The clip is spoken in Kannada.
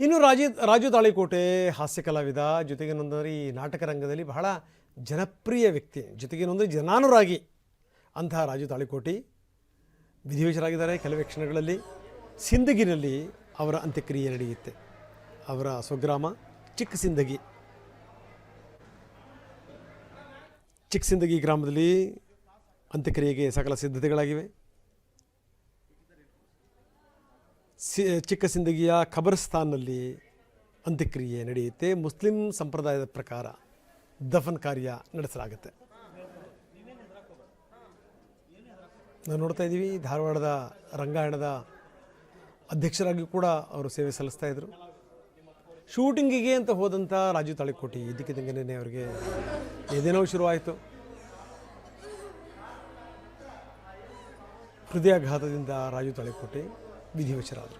ಇನ್ನು ರಾಜಿ, ರಾಜು ತಾಳಿಕೋಟೆ ಹಾಸ್ಯ ಕಲಾವಿದ ಜೊತೆಗೇನೊಂದರೆ ಈ ನಾಟಕ ರಂಗದಲ್ಲಿ ಬಹಳ ಜನಪ್ರಿಯ ವ್ಯಕ್ತಿ ಜೊತೆಗೇನೊಂದರೆ ಜನಾನುರಾಗಿ ಅಂತಹ ರಾಜು ತಾಳಿಕೋಟಿ. ವಿಧಿವಶರಾಗಿದ್ದಾರೆ ಕೆಲವೇ ಕ್ಷಣಗಳಲ್ಲಿ. ಸಿಂದಗಿನಲ್ಲಿ ಅವರ ಅಂತ್ಯಕ್ರಿಯೆ ನಡೆಯುತ್ತೆ. ಅವರ ಸ್ವಗ್ರಾಮ ಚಿಕ್ಕ ಸಿಂದಗಿ. ಚಿಕ್ಕ ಸಿಂದಗಿ ಗ್ರಾಮದಲ್ಲಿ ಅಂತ್ಯಕ್ರಿಯೆಗೆ ಸಕಲ ಸಿದ್ಧತೆಗಳಾಗಿವೆ. ಸಿ, ಚಿಕ್ಕ ಸಿಂದಗಿಯ ಖಬರ್ಸ್ತಾನ್ನಲ್ಲಿ ಅಂತ್ಯಕ್ರಿಯೆ ನಡೆಯುತ್ತೆ. ಮುಸ್ಲಿಂ ಸಂಪ್ರದಾಯದ ಪ್ರಕಾರ ದಫನ್ ಕಾರ್ಯ ನಡೆಸಲಾಗುತ್ತೆ. ನಾವು ನೋಡ್ತಾ ಇದ್ದೀವಿ, ಧಾರವಾಡದ ರಂಗಾಯಣದ ಅಧ್ಯಕ್ಷರಾಗಿ ಕೂಡ ಅವರು ಸೇವೆ ಸಲ್ಲಿಸ್ತಾ ಇದ್ದರು ಶೂಟಿಂಗಿಗೆ ಅಂತ ಹೋದಂಥ ರಾಜು ತಾಳಿಕೋಟಿ ಇದ್ದಕ್ಕಿದ್ದಂಗೆ ಅವರಿಗೆ ಏನೇನೋ ಶುರುವಾಯಿತು. ಹೃದಯಾಘಾತದಿಂದ ರಾಜು ತಾಳಿಕೋಟೆ విధివచరాలు